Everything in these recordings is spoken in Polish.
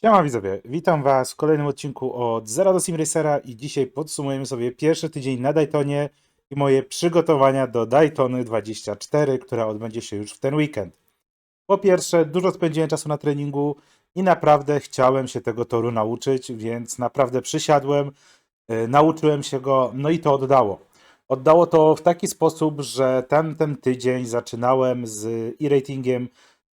Siema widzowie, witam was w kolejnym odcinku od Zera do Sim Racera i dzisiaj podsumujemy sobie pierwszy tydzień na Daytonie i moje przygotowania do Daytony 24, która odbędzie się już w ten weekend. Po pierwsze, dużo spędziłem czasu na treningu i naprawdę chciałem się tego toru nauczyć, więc naprawdę przysiadłem, yy, nauczyłem się go, no i to oddało. Oddało to w taki sposób, że ten, ten tydzień zaczynałem z e-ratingiem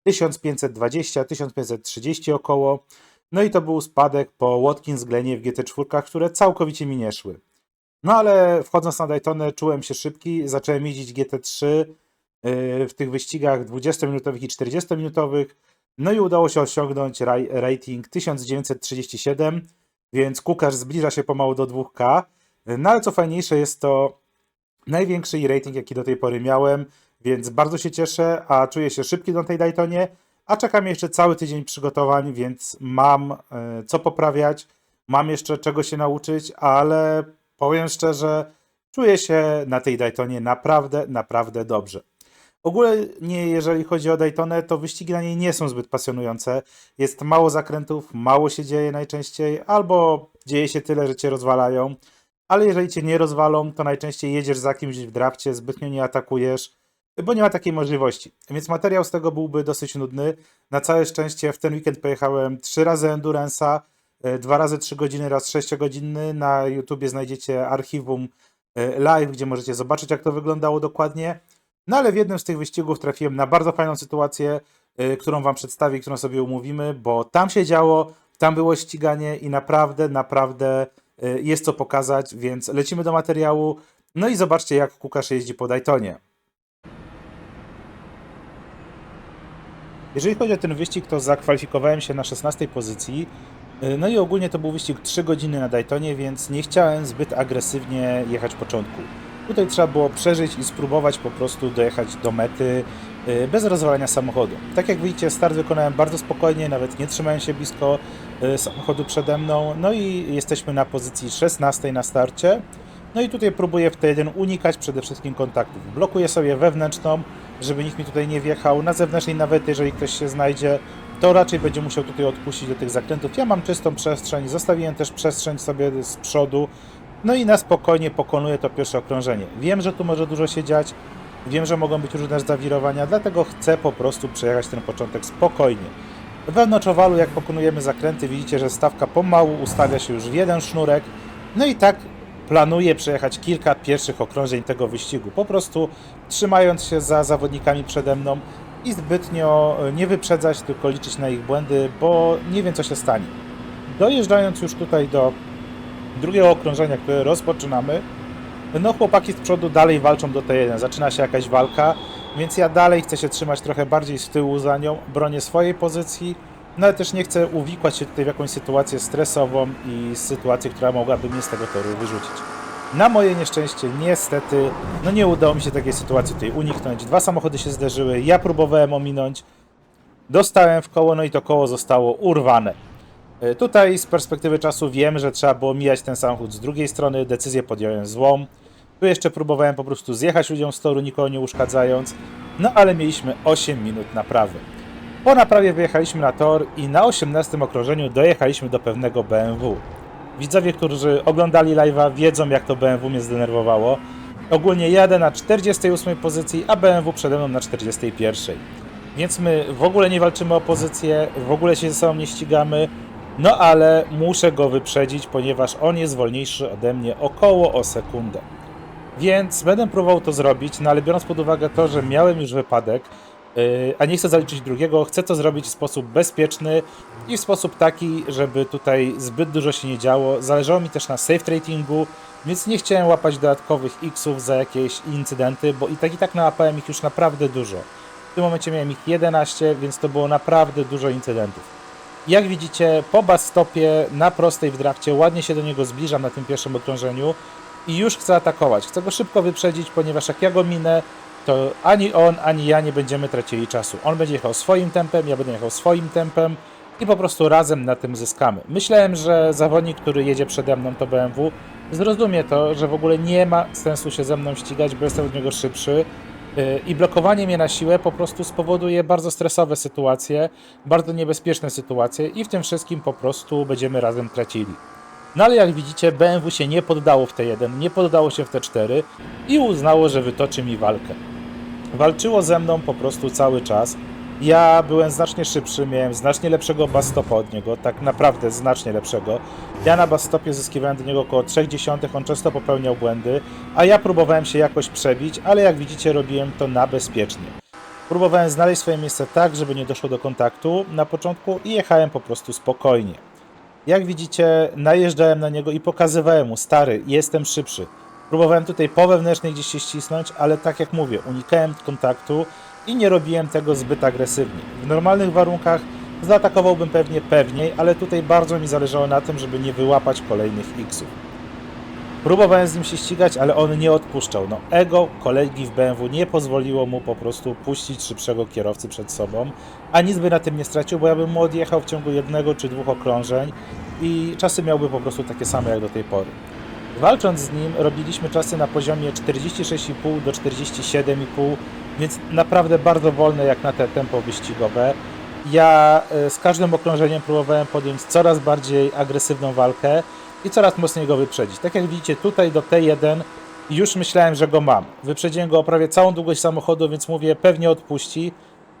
1520-1530 około. No i to był spadek po Watkins Glenie w GT4, które całkowicie mi nie szły. No ale wchodząc na Daytonę czułem się szybki, zacząłem jeździć GT3 yy, w tych wyścigach 20-minutowych i 40-minutowych. No i udało się osiągnąć rating 1937, więc kukarz zbliża się pomału do 2K. No ale co fajniejsze jest to największy rating jaki do tej pory miałem, więc bardzo się cieszę, a czuję się szybki na tej Daytonie, a czeka mnie jeszcze cały tydzień przygotowań, więc mam e, co poprawiać, mam jeszcze czego się nauczyć, ale powiem szczerze, czuję się na tej Daytonie naprawdę, naprawdę dobrze. Ogólnie, jeżeli chodzi o Daytonę, to wyścigi na niej nie są zbyt pasjonujące. Jest mało zakrętów, mało się dzieje najczęściej, albo dzieje się tyle, że cię rozwalają. Ale jeżeli cię nie rozwalą, to najczęściej jedziesz za kimś w drafcie, zbytnio nie atakujesz, bo nie ma takiej możliwości. Więc materiał z tego byłby dosyć nudny. Na całe szczęście w ten weekend pojechałem trzy razy Endurance'a, e, dwa razy 3 godziny, raz 6 godzinny. Na YouTubie znajdziecie archiwum e, live, gdzie możecie zobaczyć, jak to wyglądało dokładnie. No ale w jednym z tych wyścigów trafiłem na bardzo fajną sytuację, y, którą Wam przedstawię, którą sobie umówimy, bo tam się działo, tam było ściganie i naprawdę, naprawdę jest co pokazać, więc lecimy do materiału. No i zobaczcie, jak Kukasz jeździ po Daytonie. Jeżeli chodzi o ten wyścig, to zakwalifikowałem się na 16 pozycji. Y, No i ogólnie to był wyścig 3 godziny na Daytonie, więc nie chciałem zbyt agresywnie jechać początku. Tutaj trzeba było przeżyć i spróbować po prostu dojechać do mety y, bez rozwalania samochodu. Tak jak widzicie, start wykonałem bardzo spokojnie, nawet nie trzymałem się blisko y, samochodu przede mną. No i jesteśmy na pozycji 16 na starcie. No i tutaj próbuję w T1 unikać przede wszystkim kontaktów. Blokuję sobie wewnętrzną, żeby nikt mi tutaj nie wjechał. Na zewnętrznej nawet, jeżeli ktoś się znajdzie, to raczej będzie musiał tutaj odpuścić do tych zakrętów. Ja mam czystą przestrzeń, zostawiłem też przestrzeń sobie z przodu. No i na spokojnie pokonuję to pierwsze okrążenie. Wiem, że tu może dużo się dziać, wiem, że mogą być różne zawirowania, dlatego chcę po prostu przejechać ten początek spokojnie. Wewnątrz owalu, jak pokonujemy zakręty, widzicie, że stawka pomału ustawia się już w jeden sznurek. No i tak planuję przejechać kilka pierwszych okrążeń tego wyścigu, po prostu trzymając się za zawodnikami przede mną i zbytnio nie wyprzedzać, tylko liczyć na ich błędy, bo nie wiem co się stanie. Dojeżdżając już tutaj do drugiego okrążenia, które rozpoczynamy, no chłopaki z przodu dalej walczą do T1, zaczyna się jakaś walka, więc ja dalej chcę się trzymać trochę bardziej z tyłu za nią, bronię swojej pozycji, no ale też nie chcę uwikłać się tutaj w jakąś sytuację stresową i sytuację, która mogłaby mnie z tego toru wyrzucić. Na moje nieszczęście, niestety, no nie udało mi się takiej sytuacji tutaj uniknąć. Dwa samochody się zderzyły, ja próbowałem ominąć, dostałem w koło, no i to koło zostało urwane. E, Tutaj z perspektywy czasu wiem, że trzeba było mijać ten samochód z drugiej strony, decyzję podjąłem złą. Tu jeszcze próbowałem po prostu zjechać ludziom z toru, nikogo nie uszkadzając, no ale mieliśmy 8 minut naprawy. Po naprawie wyjechaliśmy na tor i na 18 okrążeniu dojechaliśmy do pewnego BMW. Widzowie, którzy oglądali live'a wiedzą jak to BMW mnie zdenerwowało. Ogólnie jadę na 48 pozycji, a BMW przede mną na 41. Więc my w ogóle nie walczymy o pozycję, w ogóle się ze sobą nie ścigamy, no ale muszę go wyprzedzić, ponieważ on jest wolniejszy ode mnie około o sekundę. Więc będę próbował to zrobić, no ale biorąc pod uwagę to, że miałem już wypadek, a nie chcę zaliczyć drugiego, chcę to zrobić w sposób bezpieczny i w sposób taki, żeby tutaj zbyt dużo się nie działo. Zależało mi też na safe ratingu, więc nie chciałem łapać dodatkowych X-ów za jakieś incydenty, bo i tak i tak nałapałem ich już naprawdę dużo. W tym momencie miałem ich 11, więc to było naprawdę dużo incydentów. Jak widzicie, po bus stopie na prostej w drafcie ładnie się do niego zbliżam na tym pierwszym okrążeniu i już chcę atakować. Chcę go szybko wyprzedzić, ponieważ jak ja go minę, to ani on, ani ja nie będziemy tracili czasu. On będzie jechał swoim tempem, ja będę jechał swoim tempem i po prostu razem na tym zyskamy. Myślałem, że zawodnik, który jedzie przede mną, to BMW, zrozumie to, że w ogóle nie ma sensu się ze mną ścigać, bo jestem od niego szybszy. Y, I blokowanie mnie na siłę po prostu spowoduje bardzo stresowe sytuacje, bardzo niebezpieczne sytuacje i w tym wszystkim po prostu będziemy razem tracili. No ale jak widzicie, BMW się nie poddało w T1, nie poddało się w T4 i uznało, że wytoczy mi walkę. Walczyło ze mną po prostu cały czas. Ja byłem znacznie szybszy, miałem znacznie lepszego bastopa od niego, tak naprawdę znacznie lepszego. Ja na bastopie zyskiwałem do niego około 0,3, on często popełniał błędy, a ja próbowałem się jakoś przebić, ale jak widzicie robiłem to na bezpiecznie. Próbowałem znaleźć swoje miejsce tak, żeby nie doszło do kontaktu na początku i jechałem po prostu spokojnie. Jak widzicie, najeżdżałem na niego i pokazywałem mu, stary, jestem szybszy. Próbowałem tutaj po wewnętrznej gdzieś się ścisnąć, ale tak jak mówię, unikałem kontaktu i nie robiłem tego zbyt agresywnie. W normalnych warunkach zaatakowałbym pewnie pewniej, ale tutaj bardzo mi zależało na tym, żeby nie wyłapać kolejnych X-ów. Próbowałem z nim się ścigać, ale on nie odpuszczał. No, ego kolegi w BMW nie pozwoliło mu po prostu puścić szybszego kierowcy przed sobą, a nic by na tym nie stracił, bo ja bym mu odjechał w ciągu jednego czy dwóch okrążeń i czasy miałby po prostu takie same jak do tej pory. Walcząc z nim, robiliśmy czasy na poziomie 46,5 do 47,5, więc naprawdę bardzo wolne jak na te tempo wyścigowe. Ja e, z każdym okrążeniem próbowałem podjąć coraz bardziej agresywną walkę i coraz mocniej go wyprzedzić. Tak jak widzicie, tutaj do T1 już myślałem, że go mam. Wyprzedziłem go o prawie całą długość samochodu, więc mówię, pewnie odpuści.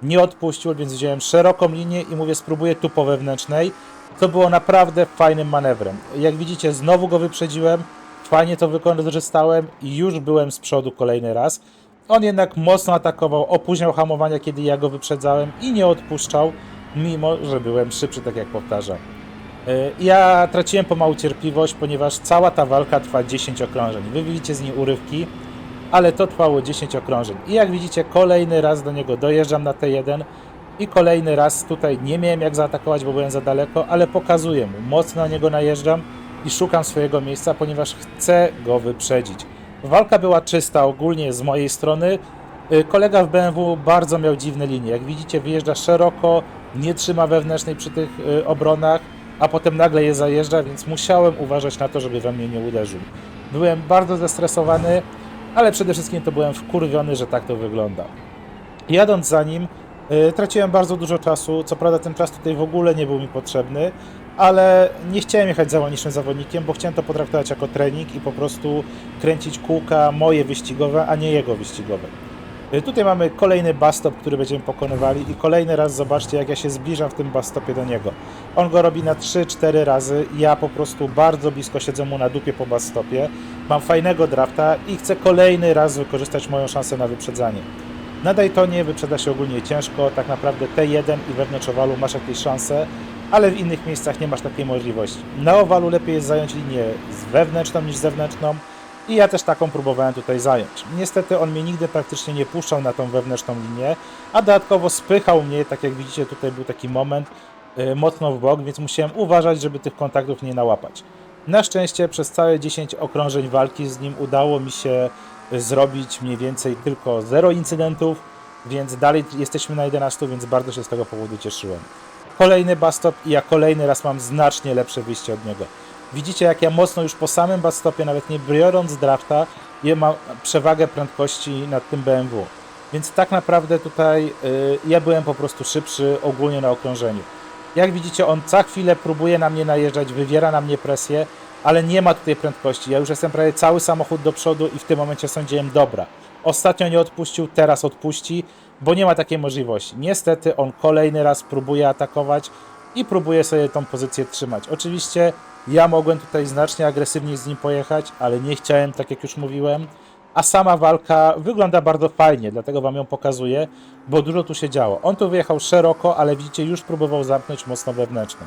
Nie odpuścił, więc wziąłem szeroką linię i mówię, spróbuję tu po wewnętrznej. To było naprawdę fajnym manewrem. Jak widzicie, znowu go wyprzedziłem, fajnie to wykorzystałem i już byłem z przodu kolejny raz. On jednak mocno atakował, opóźniał hamowania, kiedy ja go wyprzedzałem i nie odpuszczał, mimo że byłem szybszy, tak jak powtarzam. Y, Ja traciłem pomału cierpliwość, ponieważ cała ta walka trwa 10 okrążeń. Wy widzicie z niej urywki, ale to trwało 10 okrążeń. I jak widzicie, kolejny raz do niego dojeżdżam na T1 i kolejny raz tutaj nie miałem jak zaatakować, bo byłem za daleko, ale pokazuję mu, mocno na niego najeżdżam i szukam swojego miejsca, ponieważ chcę go wyprzedzić. Walka była czysta ogólnie z mojej strony. Y, Kolega w BMW bardzo miał dziwne linie. Jak widzicie, wyjeżdża szeroko, nie trzyma wewnętrznej przy tych y, obronach, a potem nagle je zajeżdża, więc musiałem uważać na to, żeby we mnie nie uderzył. Byłem bardzo zestresowany, ale przede wszystkim to byłem wkurwiony, że tak to wygląda. Jadąc za nim, y, traciłem bardzo dużo czasu. Co prawda, ten czas tutaj w ogóle nie był mi potrzebny, ale nie chciałem jechać za zawodnikiem, bo chciałem to potraktować jako trening i po prostu kręcić kółka moje wyścigowe, a nie jego wyścigowe. Y, Tutaj mamy kolejny bastop, który będziemy pokonywali i kolejny raz zobaczcie jak ja się zbliżam w tym bastopie do niego. On go robi na 3-4 razy, ja po prostu bardzo blisko siedzę mu na dupie po bastopie, mam fajnego drafta i chcę kolejny raz wykorzystać moją szansę na wyprzedzanie. Na Daytonie wyprzeda się ogólnie ciężko, tak naprawdę T1 i wewnątrz owalu masz jakieś szanse, ale w innych miejscach nie masz takiej możliwości. Na owalu lepiej jest zająć linię z wewnętrzną niż zewnętrzną i ja też taką próbowałem tutaj zająć. Niestety on mnie nigdy praktycznie nie puszczał na tą wewnętrzną linię, a dodatkowo spychał mnie, tak jak widzicie tutaj był taki moment, yy, mocno w bok, więc musiałem uważać, żeby tych kontaktów nie nałapać. Na szczęście przez całe 10 okrążeń walki z nim udało mi się y, zrobić mniej więcej tylko 0 incydentów, więc dalej jesteśmy na 11, więc bardzo się z tego powodu cieszyłem. Kolejny bastop i ja kolejny raz mam znacznie lepsze wyjście od niego. Widzicie jak ja mocno już po samym bastopie, nawet nie biorąc drafta, ja mam przewagę prędkości nad tym BMW. Więc tak naprawdę tutaj y, ja byłem po prostu szybszy ogólnie na okrążeniu. Jak widzicie, on za chwilę próbuje na mnie najeżdżać, wywiera na mnie presję, ale nie ma tutaj prędkości. Ja już jestem prawie cały samochód do przodu i w tym momencie sądziłem, dobra, ostatnio nie odpuścił, teraz odpuści, bo nie ma takiej możliwości. Niestety on kolejny raz próbuje atakować i próbuje sobie tą pozycję trzymać. Oczywiście ja mogłem tutaj znacznie agresywniej z nim pojechać, ale nie chciałem, tak jak już mówiłem. A sama walka wygląda bardzo fajnie, dlatego wam ją pokazuję, bo dużo tu się działo. On tu wyjechał szeroko, ale widzicie, już próbował zamknąć mocno wewnętrzną.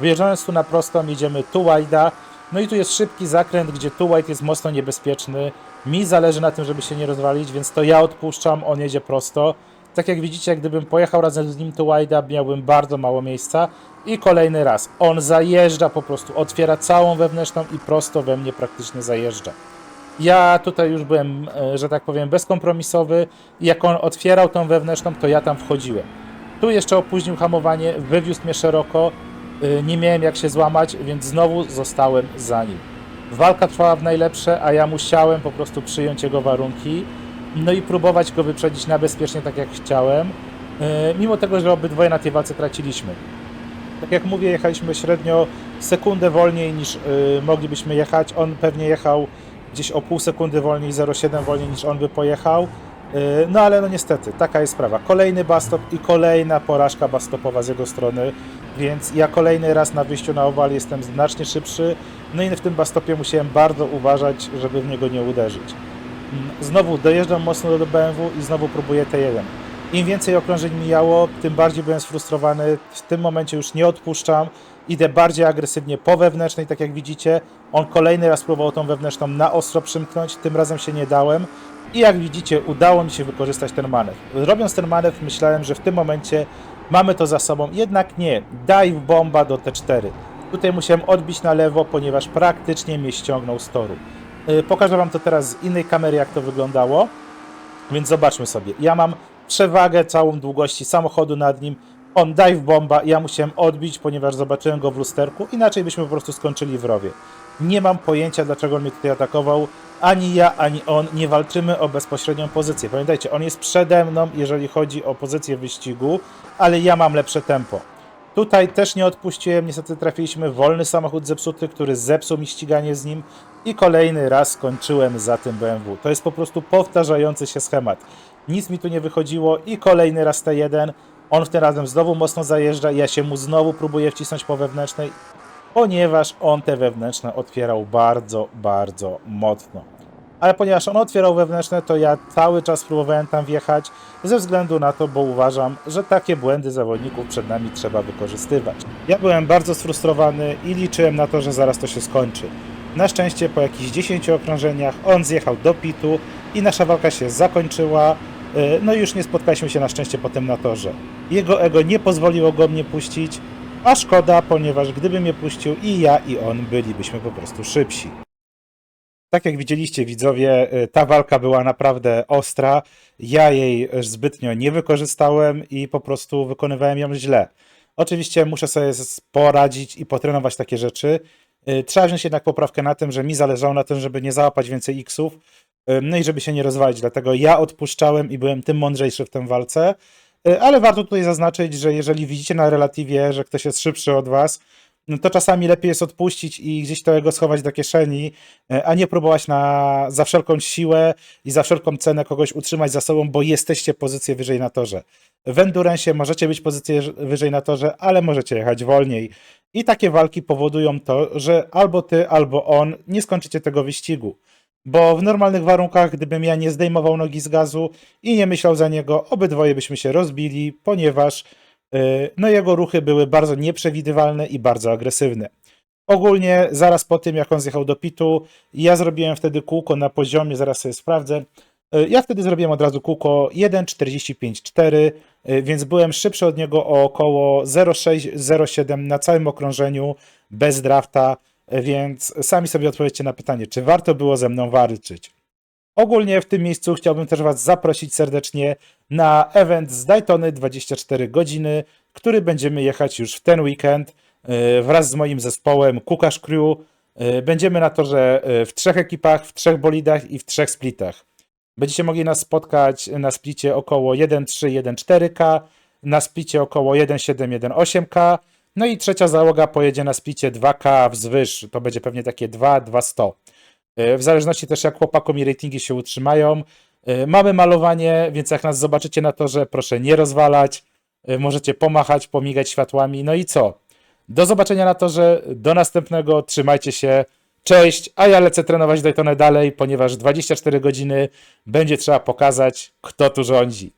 Wyjeżdżając tu na prostą, jedziemy tu wide'a, no i tu jest szybki zakręt, gdzie tu wide jest mocno niebezpieczny. Mi zależy na tym, żeby się nie rozwalić, więc to ja odpuszczam, on jedzie prosto. Tak jak widzicie, gdybym pojechał razem z nim tu wide'a, miałbym bardzo mało miejsca. I kolejny raz, on zajeżdża po prostu, otwiera całą wewnętrzną i prosto we mnie praktycznie zajeżdża. Ja tutaj już byłem, e, że tak powiem, bezkompromisowy jak on otwierał tą wewnętrzną, to ja tam wchodziłem. Tu jeszcze opóźnił hamowanie, wywiózł mnie szeroko, nie miałem jak się złamać, więc znowu zostałem za nim. Walka trwała w najlepsze, a ja musiałem po prostu przyjąć jego warunki no i próbować go wyprzedzić na bezpiecznie, tak jak chciałem, e, mimo tego, że obydwoje na tej walce traciliśmy. Tak jak mówię, jechaliśmy średnio sekundę wolniej niż y, moglibyśmy jechać. On pewnie jechał gdzieś o pół sekundy wolniej, 0,7 wolniej niż on by pojechał. Y, no ale no niestety, taka jest sprawa. Kolejny bastop i kolejna porażka bastopowa z jego strony, więc ja kolejny raz na wyjściu na owal jestem znacznie szybszy. No i w tym bastopie musiałem bardzo uważać, żeby w niego nie uderzyć. Mm, Znowu dojeżdżam mocno do BMW i znowu próbuję T1. Im więcej okrążeń mijało, tym bardziej byłem sfrustrowany. W tym momencie już nie odpuszczam. Idę bardziej agresywnie po wewnętrznej, tak jak widzicie. On kolejny raz próbował tą wewnętrzną na ostro przymknąć, tym razem się nie dałem. I jak widzicie, udało mi się wykorzystać ten manewr. Robiąc ten manewr, myślałem, że w tym momencie mamy to za sobą. Jednak nie. Dive bomba do T4. Tutaj musiałem odbić na lewo, ponieważ praktycznie mnie ściągnął z toru. Yy, Pokażę Wam to teraz z innej kamery, jak to wyglądało. Więc zobaczmy sobie. Ja mam przewagę całą długości samochodu nad nim. On dive bomba, ja musiałem odbić, ponieważ zobaczyłem go w lusterku, inaczej byśmy po prostu skończyli w rowie. Nie mam pojęcia, dlaczego on mnie tutaj atakował. Ani ja, ani on nie walczymy o bezpośrednią pozycję. Pamiętajcie, on jest przede mną, jeżeli chodzi o pozycję wyścigu, ale ja mam lepsze tempo. Tutaj też nie odpuściłem, niestety trafiliśmy wolny samochód zepsuty, który zepsuł mi ściganie z nim i kolejny raz skończyłem za tym BMW. To jest po prostu powtarzający się schemat. Nic mi tu nie wychodziło i kolejny raz T1. On w tym razem znowu mocno zajeżdża, ja się mu znowu próbuję wcisnąć po wewnętrznej, ponieważ on te wewnętrzne otwierał bardzo, bardzo mocno. Ale ponieważ on otwierał wewnętrzne, to ja cały czas próbowałem tam wjechać, ze względu na to, bo uważam, że takie błędy zawodników przed nami trzeba wykorzystywać. Ja byłem bardzo sfrustrowany i liczyłem na to, że zaraz to się skończy. Na szczęście po jakichś 10 okrążeniach on zjechał do pitu i nasza walka się zakończyła. Yy, No i już nie spotkaliśmy się na szczęście potem na torze. Jego ego nie pozwoliło go mnie puścić, a szkoda, ponieważ gdyby mnie puścił i ja i on bylibyśmy po prostu szybsi. Tak jak widzieliście widzowie, y, ta walka była naprawdę ostra. Ja jej zbytnio nie wykorzystałem i po prostu wykonywałem ją źle. Oczywiście muszę sobie poradzić i potrenować takie rzeczy. Y, Trzeba wziąć jednak poprawkę na tym, że mi zależało na tym, żeby nie załapać więcej X-ów, y, no i żeby się nie rozwalić. Dlatego ja odpuszczałem i byłem tym mądrzejszy w tym walce. Y, Ale warto tutaj zaznaczyć, że jeżeli widzicie na relatywie, że ktoś jest szybszy od was, no to czasami lepiej jest odpuścić i gdzieś to ego schować do kieszeni, e, a nie próbować na, za wszelką siłę i za wszelką cenę kogoś utrzymać za sobą, bo jesteście pozycję wyżej na torze. W Endurance możecie być pozycję wyżej na torze, ale możecie jechać wolniej. I takie walki powodują to, że albo ty, albo on nie skończycie tego wyścigu. Bo w normalnych warunkach, gdybym ja nie zdejmował nogi z gazu i nie myślał za niego, obydwoje byśmy się rozbili, ponieważ Yy, No jego ruchy były bardzo nieprzewidywalne i bardzo agresywne. Ogólnie zaraz po tym, jak on zjechał do pitu, ja zrobiłem wtedy kółko na poziomie, zaraz sobie sprawdzę. Yy, Ja wtedy zrobiłem od razu kółko 1.45.4, yy, więc byłem szybszy od niego o około 0.6-0.7 na całym okrążeniu, bez drafta, więc sami sobie odpowiedzcie na pytanie, czy warto było ze mną walczyć. Ogólnie w tym miejscu chciałbym też Was zaprosić serdecznie na event z Daytony 24 godziny, który będziemy jechać już w ten weekend yy, wraz z moim zespołem Kukasz Crew. Yy, Będziemy na torze yy, w trzech ekipach, w trzech bolidach i w trzech splitach. Będziecie mogli nas spotkać na splicie około 1.3-1.4K, na splicie około 1.7-1.8K, no i trzecia załoga pojedzie na splicie 2K wzwyż, to będzie pewnie takie 2-200. E, W zależności też jak chłopakom i ratingi się utrzymają. E, Mamy malowanie, więc jak nas zobaczycie na torze, proszę nie rozwalać. E, Możecie pomachać, pomigać światłami. No i co? Do zobaczenia na torze, do następnego, trzymajcie się. Cześć, a ja lecę trenować Daytonę dalej, ponieważ 24 godziny będzie trzeba pokazać, kto tu rządzi.